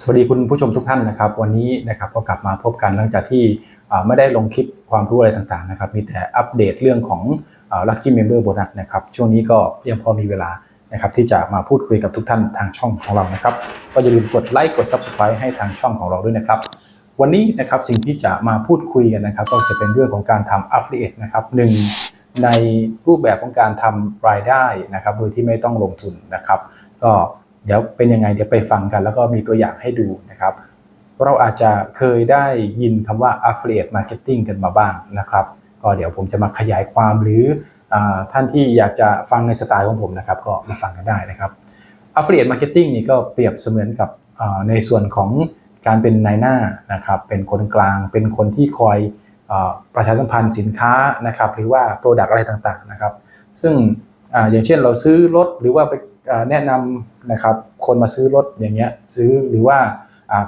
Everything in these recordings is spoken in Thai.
สวัสดีคุณผู้ชมทุกท่านนะครับ วันนี้นะครับก็กลับมาพบกันหลังจากที่ไม่ได้ลงคลิปความรู้อะไรต่างๆนะครับมีแต่อัปเดตเรื่องของลัคกี้เมมเบอร์โบนัสนะครับช่วงนี้ก็ยังพอมีเวลานะครับที่จะมาพูดคุยกับทุกท่านทางช่องของเรานะครับก็อย่าลืมกดไลค์กด Subscribe ให้ทางช่องของเราด้วยนะครับ วันนี้นะครับสิ่งที่จะมาพูดคุยกันนะครับ ก็จะเป็นเรื่องของการทำ affiliate นะครับหนึ่งในรูปแบบของการทำรายได้นะครับโดยที่ไม่ต้องลงทุนนะครับ ก็ เดี๋ยวเป็นยังไงเดี๋ยวไปฟังกัน แล้วก็มีตัวอย่างให้ดูนะครับ เราอาจจะเคยได้ยินคำว่า affiliate marketing กันมาบ้างนะครับ ก็เดี๋ยวผมจะมาขยายความหรืออท่านที่อยากจะฟังในสไตล์ของผมนะครับ ก็มาฟังกันได้นะครับ affiliate marketing นี่ก็เปรียบเสมือนกับในส่วนของการเป็นนายหน้านะครับ เป็นคนกลาง เป็นคนที่คอยอประชาสัมพันธ์สินค้านะครับ หรือว่า Product อะไรต่างๆนะครับ ซึ่งออย่างเช่นเราซื้อรถหรือว่าไปอ่า แนะนำนะครับคนมาซื้อรถอย่างเงี้ยซื้อหรือว่า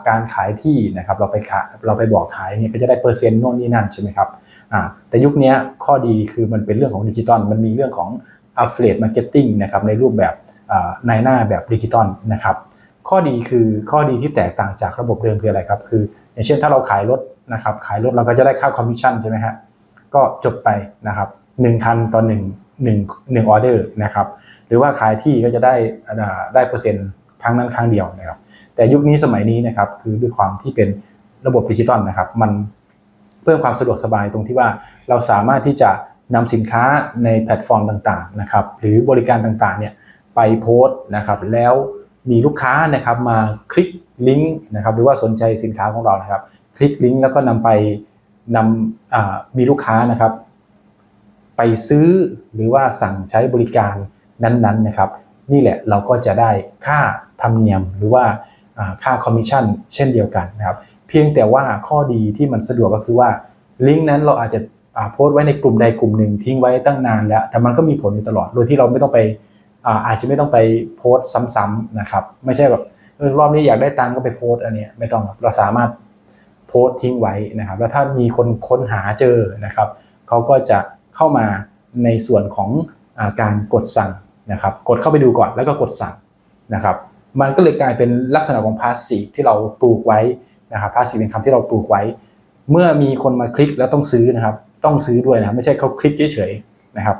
การขายที่นะครับเราไปขายเราไปบอกขายเนี่ยก็จะได้เปอร์เซ็นต์โน่นนี่นั่นใช่ไหมครับแต่ยุคนี้ข้อดีคือมันเป็นเรื่องของดิจิตอลมันมีเรื่องของ affiliate marketing นะครับในรูปแบบอ่านายหน้าแบบดิจิตอลนะครับข้อดีคือข้อดีที่แตกต่างจากระบบเดิมคืออะไรครับคือ อย่างเช่นถ้าเราขายรถนะครับขายรถเราก็จะได้ค่าคอมมิชชั่นใช่ไหมฮะก็จบไปนะครับหนึ่งคันต่อหนึ่งหนึ่งหนึ่งออเดอร์นะครับ รือว่าขายที่ก็จะได้ได้เปอร์เซ็นต์ครั้งนั้นครั้งเดียวนะครับ แต่ยุคนี้สมัยนี้นะครับคือด้วยความที่เป็นระบบดิจิตอลนะครับ มันเพิ่มความสะดวกสบายตรงที่ว่าเราสามารถที่จะนำสินค้าในแพลตฟอร์มต่างๆนะครับหรือบริการต่างๆเนี่ยไปโพสต์นะครับแล้วมีลูกค้านะครับมาคลิกลิงก์นะครับหรือว่าสนใจสินค้าของเรานะครับ คลิกลิงก์แล้วก็นำไปนำมีลูกค้านะครับ ไปซื้อหรือว่าสั่งใช้บริการ นั้นๆนะครับ นี่แหละเราก็จะได้ค่าธรรมเนียมหรือว่าค่าคอมมิชชั่นเช่นเดียวกันนะครับ เพียงแต่ว่าข้อดีที่มันสะดวกก็คือว่าลิงก์นั้นเราอาจจะโพสต์ไว้ในกลุ่มใดกลุ่มหนึ่งทิ้งไว้ตั้งนานแล้ว แต่มันก็มีผลอยู่ตลอด โดยที่เราไม่ต้องไปอาจจะไม่ต้องไปโพสต์ซ้ำๆนะครับ ไม่ใช่แบบรอบนี้อยากได้ตังก็ไปโพสต์อันนี้ไม่ต้องเราสามารถโพสต์ทิ้งไว้นะครับ แล้วถ้ามีคนค้นหาเจอนะครับเขาก็จะเข้ามาในส่วนของอาการกดสั่ง นะครับกดเข้าไปดูก่อนแล้วก็กดสั่งนะครับมันก็เลยกลายเป็นลักษณะของพาสซีฟที่เราปลูกไว้นะครับพาสซีฟเป็นคำที่เราปลูกไว้ เมื่อมีคนมาคลิกแล้วต้องซื้อนะครับต้องซื้อด้วยนะไม่ใช่เขาคลิกเฉยๆนะครับ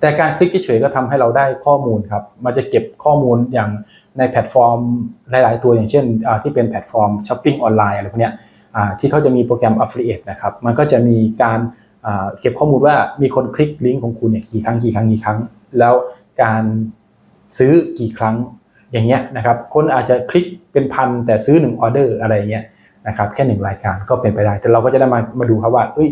แต่การคลิกเฉยๆก็ทำให้เราได้ข้อมูลครับ มันจะเก็บข้อมูลอย่างในแพลตฟอร์มหลาย ๆ ตัวอย่างเช่นที่เป็นแพลตฟอร์มช้อปปิ้งออนไลน์อะไรพวกเนี้ยที่เขาจะมีโปรแกรม Affiliate นะครับ มันก็จะมีการเก็บข้อมูลว่ามีคนคลิกลิงก์ของคุณเนี่ยกี่ครั้งกี่ครั้งกี่ครั้ง แล้วการซื้อกี่ครั้งอย่างเงี้ยนะครับคนอาจจะคลิกเป็นพันแต่ซื้อหนึ่งออเดอร์อะไรเงี้ยนะครับแค่หนึ่งรายการก็เป็นไปได้ แต่เราก็จะได้มามาดูครับว่าเอ้ย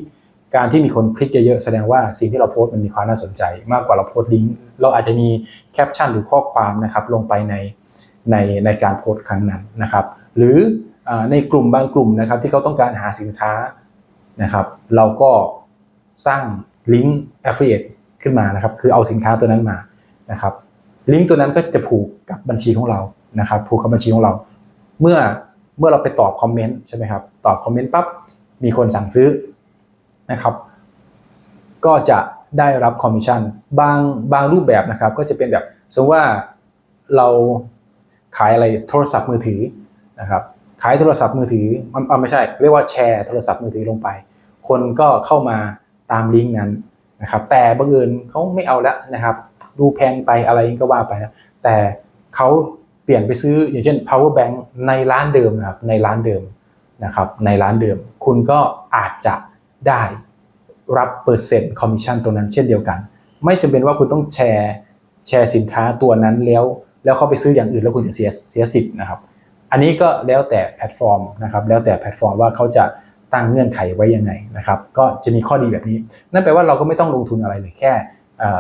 การที่มีคนคลิกเยอะๆแสดงว่าสิ่งที่เราโพสต์มันมีความน่าสนใจ มากกว่าเราโพสต์ลิงก์เราอาจจะมีแคปชั่นหรือข้อความนะครับลงไปในในในการโพสต์ครั้งนั้นนะครับหรือในกลุ่มบางกลุ่มนะครับที่เขาต้องการหาสินค้านะครับเราก็สร้างลิงก์ affiliate ขึ้นมานะครับ คือเอาสินค้าตัวนั้นมานะครับ ลิงก์ตัวนั้นก็จะผูกกับบัญชีของเรานะครับ ผูกกับบัญชีของเรา เมื่อเมื่อเราไปตอบคอมเมนต์ใช่ไหมครับ ตอบคอมเมนต์ปั๊บมีคนสั่งซื้อนะครับ ก็จะได้รับคอมมิชชั่นบางบางรูปแบบนะครับ ก็จะเป็นแบบสมมติว่าเราขายอะไรโทรศัพท์มือถือนะครับ ขายโทรศัพท์มือถือมันไม่ใช่ เรียกว่าแชร์โทรศัพท์มือถือลงไป คนก็เข้ามาตามลิงก์นั้น นะครับแต่บังเอิญเขาไม่เอาแล้วนะครับดูแพงไปอะไรก็ว่าไปนะแต่เขาเปลี่ยนไปซื้ออย่างเช่น power bank ในร้านเดิมนะครับในร้านเดิมนะครับในร้านเดิม คุณก็อาจจะได้รับเปอร์เซ็นต์คอมมิชชั่นตัวนั้นเช่นเดียวกัน ไม่จำเป็นว่าคุณต้องแชร์แชร์สินค้าตัวนั้นแล้ว แล้วเข้าไปซื้ออย่างอื่นแล้วคุณจะเสียเสียสิทธิ์นะครับ อันนี้ก็แล้วแต่แพลตฟอร์มนะครับแล้วแต่แพลตฟอร์มว่าเขาจะ ตั้งเงื่อนไขไว้ยังไงนะครับ ก็จะมีข้อดีแบบนี้ นั่นแปลว่าเราก็ไม่ต้องลงทุนอะไรเลยแค่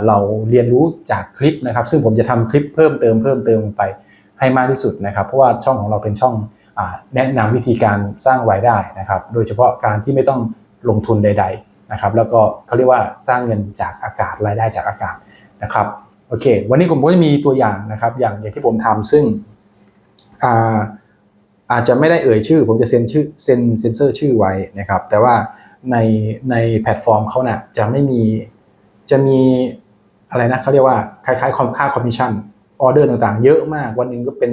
เราเรียนรู้จากคลิปนะครับ ซึ่งผมจะทำคลิปเพิ่มเติมเพิ่มเติมไปให้มากที่สุดนะครับ เพราะว่าช่องของเราเป็นช่องอแนะนำวิธีการสร้างรายได้นะครับ โดยเฉพาะการที่ไม่ต้องลงทุนใด ๆนะครับ แล้วก็เขาเรียกว่าสร้างเงินจากอากาศรายได้จากอากาศนะครับโอเค วันนี้ผมก็จะมีตัวอย่างนะครับ อย่างอย่างที่ผมทำซึ่งอ่า อาจจะไม่ได้เอ่ยชื่อ ผมจะเซ็นชื่อเซ็นเซ็นเซอร์ชื่อไว้นะครับ แต่ว่าในในแพลตฟอร์มเขาเนี่ยจะไม่มีจะมีอะไรนะเขาเรียกว่าคล้ายๆคอมค่าคอมมิชชั่นออเดอร์ต่างๆ เยอะมากวันหนึ่งก็เป็น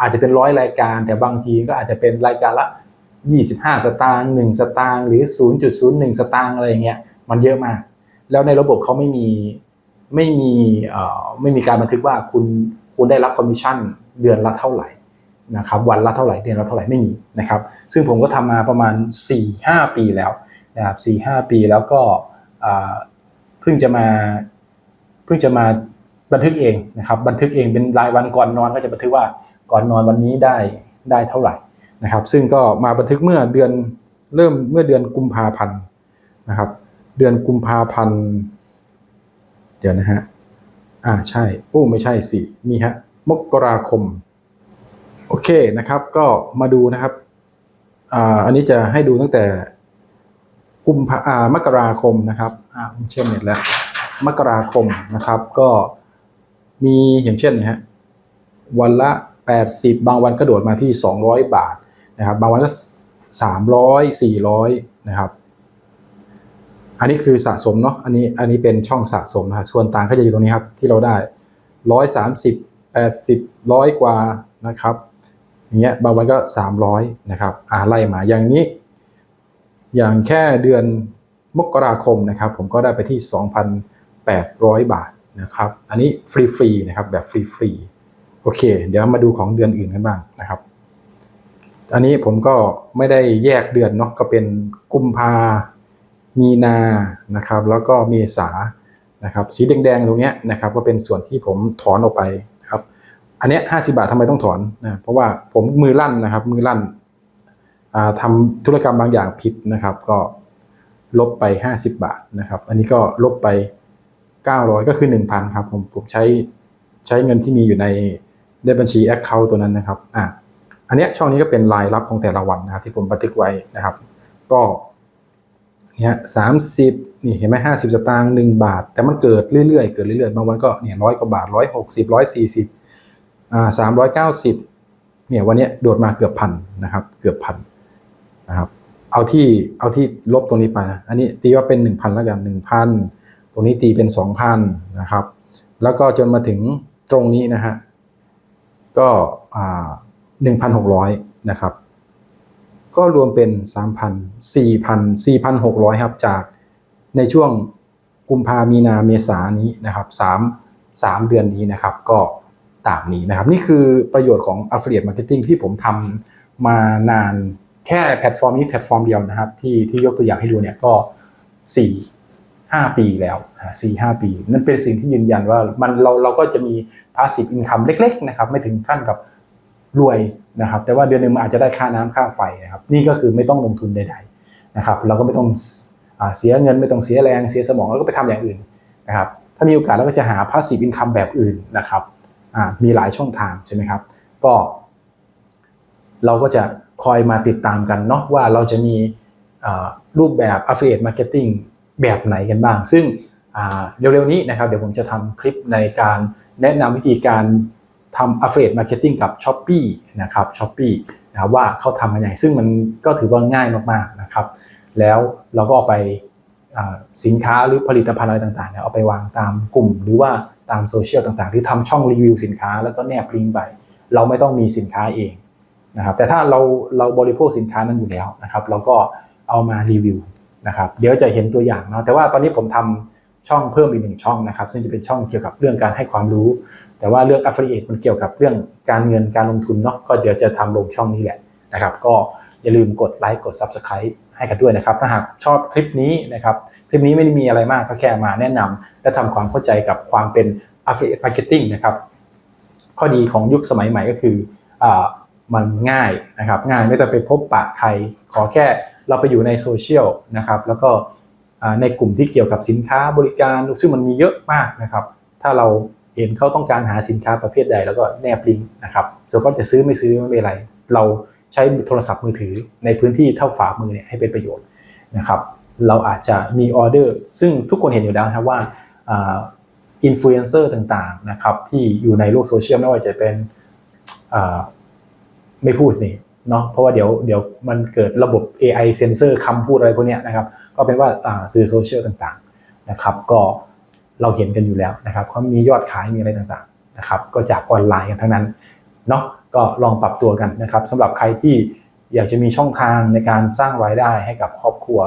อาจจะเป็นร้อยรายการ แต่บางทีก็อาจจะเป็นรายการละ 25 สตางค์1สตางค์หรือ 0.01 สตางค์อะไรอย่างเงี้ยมันเยอะมาก แล้วในระบบเขาไม่มีไม่มีเอ่อไม่มีการบันทึกว่าคุณคุณได้รับคอมมิชชั่นเดือนละเท่าไหร่ นะครับวันละเท่าไหร่เดือนละเท่าไหร่ไม่มีนะครับ ซึ่งผมก็ทำมาประมาณ 4-5 ปีแล้วนะครับ4-5ปีแล้วก็เพิ่งจะมาเพิ่งจะมาบันทึกเองนะครับบันทึกเองเป็นรายวันก่อนนอนก็จะบันทึกว่าก่อนนอนวันนี้ได้ได้เท่าไหร่นะครับ ซึ่งก็มาบันทึกเมื่อเดือนเริ่มเมื่อเดือนกุมภาพันธ์นะครับ เดือนกุมภาพันธ์เดี๋ยวนะฮะอ่าใช่โอ้ไม่ใช่สินี่ฮะมกราคม โอเคนะครับ ก็มาดูนะครับอ่าอันนี้จะให้ดูตั้งแต่กุมภาอ่ามกราคมนะครับอ่าผมเชื่อมเน็ตแล้ว มกราคมนะครับ ก็มีอย่างเช่นนะฮะวันละ 80 บางวันกระโดดมาที่ 200 บาทนะครับ บางวันก็ 300 400 นะครับ อันนี้คือสะสมเนาะอันนี้อันนี้เป็นช่องสะสมนะฮะส่วนต่างก็จะอยู่ตรงนี้ครับที่เราได้ร้อยสามสิบแปดสิบร้อยกว่านะครับ อย่างเงี้ยบางวันก็สามร้อยนะครับอ่าไล่มาอย่างนี้ อย่างแค่เดือนมกราคมนะครับ ผมก็ได้ไปที่ 2,800 บาทนะครับ อันนี้ฟรีๆนะครับแบบฟรีๆโอเค เดี๋ยวมาดูของเดือนอื่นกันบ้างนะครับ อันนี้ผมก็ไม่ได้แยกเดือนเนาะก็เป็นกุมภามีนานะครับ แล้วก็เมษานะครับ สีแดงๆตรงเนี้ยนะครับ ก็เป็นส่วนที่ผมถอนออกไป อันนี้ห้าสิบาททำไมต้องถอนนะเพราะว่าผมมือลั่นนะครับ มือลั่นอ่าทำธุรกรรมบางอย่างผิดนะครับ ก็ลบไป 50 บาทนะครับ อันนี้ก็ลบไป 900 ก็คือ 1,000 ครับ ผมผมใช้ใช้เงินที่มีอยู่ในในบัญชี Account ตัวนั้นนะครับอะอันนี้ช่องนี้ก็เป็นรายรับของแต่ละวันนะครับ ที่ผมบันทึกไว้นะครับ ก็เนี่ยสามสิบนี่เห็นไหมห้าสิบสตางค์หนึ่งบาท แต่มันเกิดเรื่อยๆ เกิดเรื่อยๆ บางวันก็เนี่ยร้อยกว่าบาทร้อยหกสิบร้อยสี่สิบ สามร้อยเก้าสิบเนี่ยวันนี้โดดมาเกือบพันนะครับ เกือบพันนะครับ เอาที่เอาที่ลบตรงนี้ไปนะ อันนี้ตีว่าเป็นหนึ่งพันแล้วกันหนึ่งพันตรงนี้ตีเป็นสองพันนะครับ แล้วก็จนมาถึงตรงนี้นะฮะ ก็หนึ่งพันหกร้อยนะครับ ก็รวมเป็น3,000 4,000 4,600ครับจากในช่วงกุมภามีนาเมษานี้นะครับ3 3เดือนนี้นะครับ ก็ ตามนี้นะครับ นี่คือประโยชน์ของ Affiliate Marketing ที่ผมทำมานานแค่แพลตฟอร์มนี้แพลตฟอร์มเดียวนะครับ ที่ที่ยกตัวอย่างให้ดูเนี่ยก็ 4 5 ปีแล้วสี่ห้าปี นั่นเป็นสิ่งที่ยืนยันว่ามันเราเราก็จะมี passive income เล็กๆนะครับไม่ถึงขั้นกับรวยนะครับ แต่ว่าเดือนหนึ่งมันอาจจะได้ค่าน้ำค่าไฟนะครับ นี่ก็คือไม่ต้องลงทุนใดๆนะครับ เราก็ไม่ต้องอเสียเงินไม่ต้องเสียแรงเสียสมองแล้วก็ไปทำอย่างอื่นนะครับ ถ้ามีโอกาสเราก็จะหา passive income แบบอื่นนะครับ มีหลายช่องทางใช่ไหมครับ ก็ เราก็จะคอยมาติดตามกันเนาะว่าเราจะมีรูปแบบ affiliate marketing แบบไหนกันบ้าง ซึ่งเร็วๆนี้นะครับ เดี๋ยวผมจะทำคลิปในการแนะนำวิธีการทำ affiliate marketing กับ s h อ p e e นะครับ s h อ p e e นะว่าเขาทำกันยังไงซึ่งมันก็ถือว่าง่ายมากๆนะครับ แล้วเราก็เอาไป สินค้าหรือผลิตภัณฑ์อะไรต่างๆเนี่ยเอาไปวางตามกลุ่ม หรือว่าตามโซเชียลต่างๆ ที่ทำช่องรีวิวสินค้าแล้วก็แนบลิงก์ไปเราไม่ต้องมีสินค้าเองนะครับแต่ถ้าเราเราบริโภคสินค้านั้นอยู่แล้วนะครับ เราก็เอามารีวิวนะครับเดี๋ยวจะเห็นตัวอย่างเนาะแต่ว่าตอนนี้ผมทำช่องเพิ่มอีกหนึ่งช่องนะครับ ซึ่งจะเป็นช่องเกี่ยวกับเรื่องการให้ความรู้ แต่ว่าเรื่อง affiliate มันเกี่ยวกับเรื่องการเงินการลงทุนเนาะก็เดี๋ยวจะทำลงช่องนี้แหละนะครับ ก็อย่าลืมกดไลค์กด subscribe ให้กันด้วยนะครับ ถ้าหากชอบคลิปนี้นะครับคลิปนี้ไม่ได้มีอะไรมากก็แค่มาแนะนำและทำความเข้าใจกับความเป็น affiliate marketing นะครับ ข้อดีของยุคสมัยใหม่ก็คืออมันง่ายนะครับ ง่ายไม่ต้องไปพบปะใคร ขอแค่เราไปอยู่ในโซเชียลนะครับ แล้วก็ในกลุ่มที่เกี่ยวกับสินค้าบริการซึ่งมันมีเยอะมากนะครับ ถ้าเราเห็นเขาต้องการหาสินค้าประเภทใด แล้วก็แนบลิงก์นะครับส่วนเขาจะซื้อไม่ซื้อไม่เป็นไร เรา ใช้โทรศัพท์มือถือในพื้นที่เท่าฝ่ามือเนี่ยให้เป็นประโยชน์นะครับ เราอาจจะมีออเดอร์ ซึ่งทุกคนเห็นอยู่แล้วครับว่าอินฟลูเอนเซอร์ต่างๆนะครับที่อยู่ในโลกโซเชียลไม่ว่าจะเป็นอ่าไม่พูดสิเนาะเพราะว่าเดี๋ยวเดี๋ยวมันเกิดระบบ AI เซนเซอร์คำพูดอะไรพวกเนี้ยนะครับ ก็เป็นว่าอ่าสื่อโซเชียลต่างๆนะครับ ก็เราเห็นกันอยู่แล้วนะครับเขามียอดขายมีอะไรต่างๆนะครับ ก็จากออนไลน์กันทั้งนั้น เนาะก็ลองปรับตัวกันนะครับสำหรับใครที่อยากจะมีช่องทางในการสร้างรายได้ให้กับครอบครัว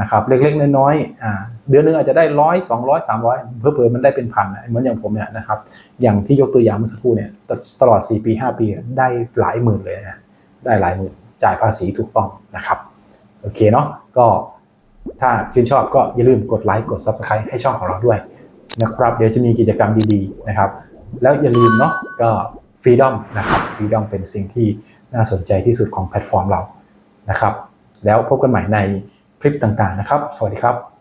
นะครับเล็กๆน้อยๆเดือนนึงอาจจะได้ร้อยสองร้อยสามร้อยเพิ่มๆมันได้เป็นพันเหมือนอย่างผมเนี่ยนะครับอย่างที่ยกตัวอย่างเมื่อสักครู่เนี่ยตตลอด 4 ปี 5 ปีได้หลายหมื่นเลยนะได้หลายหมื่นจ่ายภาษีถูกต้องนะครับโอเคเนาะก็ถ้าชื่นชอบก็อย่าลืมกดไลค์กด Subscribe ให้ช่องของเราด้วยนะครับเดี๋ยวจะมีกิจกรรมดีๆนะครับแล้วอย่าลืมเนาะก็ ฟรีดอมนะครับฟรีดอมเป็นสิ่งที่น่าสนใจที่สุดของแพลตฟอร์มเรานะครับ แล้วพบกันใหม่ในคลิปต่างๆนะครับ สวัสดีครับ